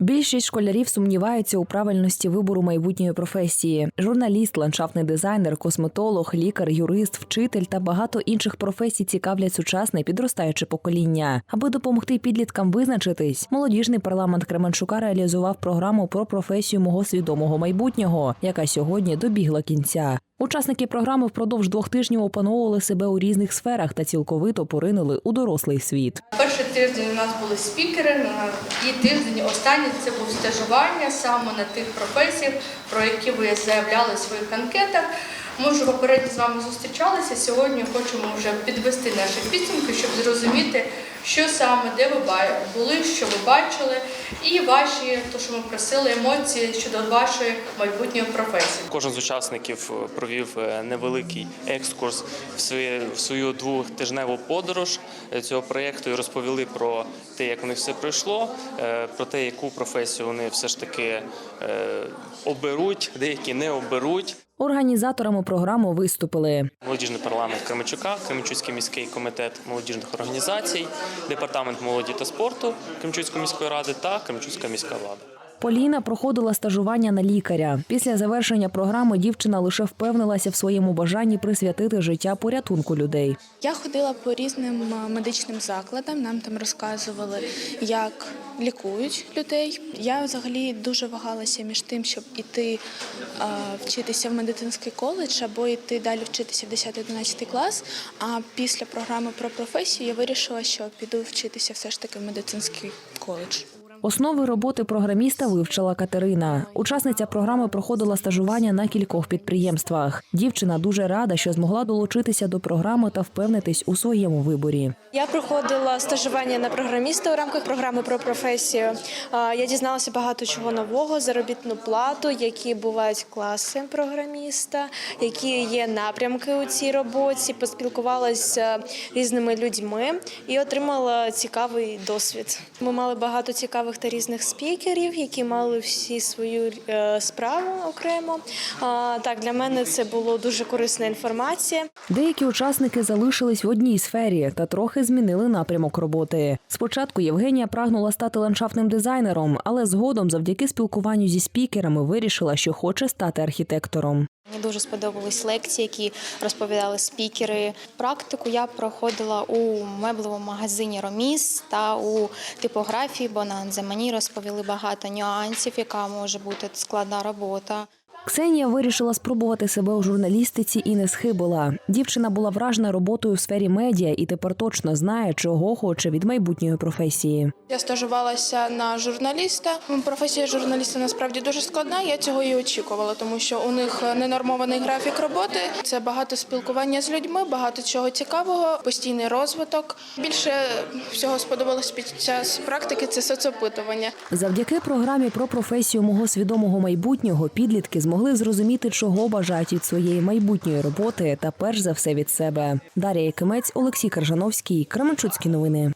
Більшість школярів сумніваються у правильності вибору майбутньої професії: журналіст, ландшафтний дизайнер, косметолог, лікар, юрист, вчитель та багато інших професій цікавлять сучасне підростаюче покоління. Аби допомогти підліткам визначитись, молодіжний парламент Кременчука реалізував програму про професію мого свідомого майбутнього, яка сьогодні добігла кінця. Учасники програми впродовж двох тижнів опановували себе у різних сферах та цілковито поринули у дорослий світ. Перший тиждень у нас були спікери, і тиждень останній це був стажування саме на тих професіях, про які ви заявляли в своїх анкетах. Ми вже попередньо з вами зустрічалися. Сьогодні хочемо вже підвести наші підсумки, щоб зрозуміти, що саме, де ви були, що ви бачили, і ваші, то що ми просили, емоції щодо вашої майбутньої професії. Кожен з учасників е, провів е, невеликий екскурс в своє- в свою двохтижневу подорож е, цього проєкту і розповіли про те, як у них все пройшло, про те, яку професію вони все ж таки оберуть, деякі не оберуть. Організаторами програми виступили Молодіжний парламент Кременчука, Кременчуцький міський комітет молодіжних організацій, департамент молоді та спорту Кременчуцької міської ради та Кременчуцька міська влада. Поліна проходила стажування на лікаря. Після завершення програми дівчина лише впевнилася в своєму бажанні присвятити життя порятунку людей. Я ходила по різним медичним закладам. Нам там розказували, як лікують людей. Я взагалі дуже вагалася між тим, щоб іти вчитися в медицинський коледж або йти далі вчитися в 10-11 клас. А після програми про професію я вирішила, що піду вчитися все ж таки в медицинський коледж. Основи роботи програміста вивчила Катерина. Учасниця програми проходила стажування на кількох підприємствах. Дівчина дуже рада, що змогла долучитися до програми та впевнитись у своєму виборі. Я проходила стажування на програміста у рамках програми про професію. Я дізналася багато чого нового, заробітну плату, які бувають класи програміста, які є напрямки у цій роботі. Поспілкувалася з різними людьми і отримала цікавий досвід. Ми мали багато цікавих та різних спікерів, які мали всі свою е, справу окремо. Так, для мене це було дуже корисна інформація. Деякі учасники залишились в одній сфері та трохи змінили напрямок роботи. Спочатку Євгенія прагнула стати ландшафтним дизайнером, але згодом, завдяки спілкуванню зі спікерами, вирішила, що хоче стати архітектором. Мені дуже сподобались лекції, які розповідали спікери. Практику я проходила у меблевому магазині Роміс та у типографії Бонанзе. Мені розповіли багато нюансів, яка може бути складна робота. Ксенія вирішила спробувати себе у журналістиці і не схибила. Дівчина була вражена роботою в сфері медіа і тепер точно знає, чого хоче від майбутньої професії. Я стажувалася на журналіста. Професія журналіста насправді дуже складна. Я цього і очікувала, тому що у них ненормований графік роботи. Це багато спілкування з людьми, багато чого цікавого, постійний розвиток. Більше всього сподобалось під час практики це соцопитування. Завдяки програмі про професію мого свідомого майбутнього підлітки змогли зрозуміти, чого бажають від своєї майбутньої роботи та перш за все від себе. Дар'я Якимець, Олексій Каржановський, Кременчуцькі новини.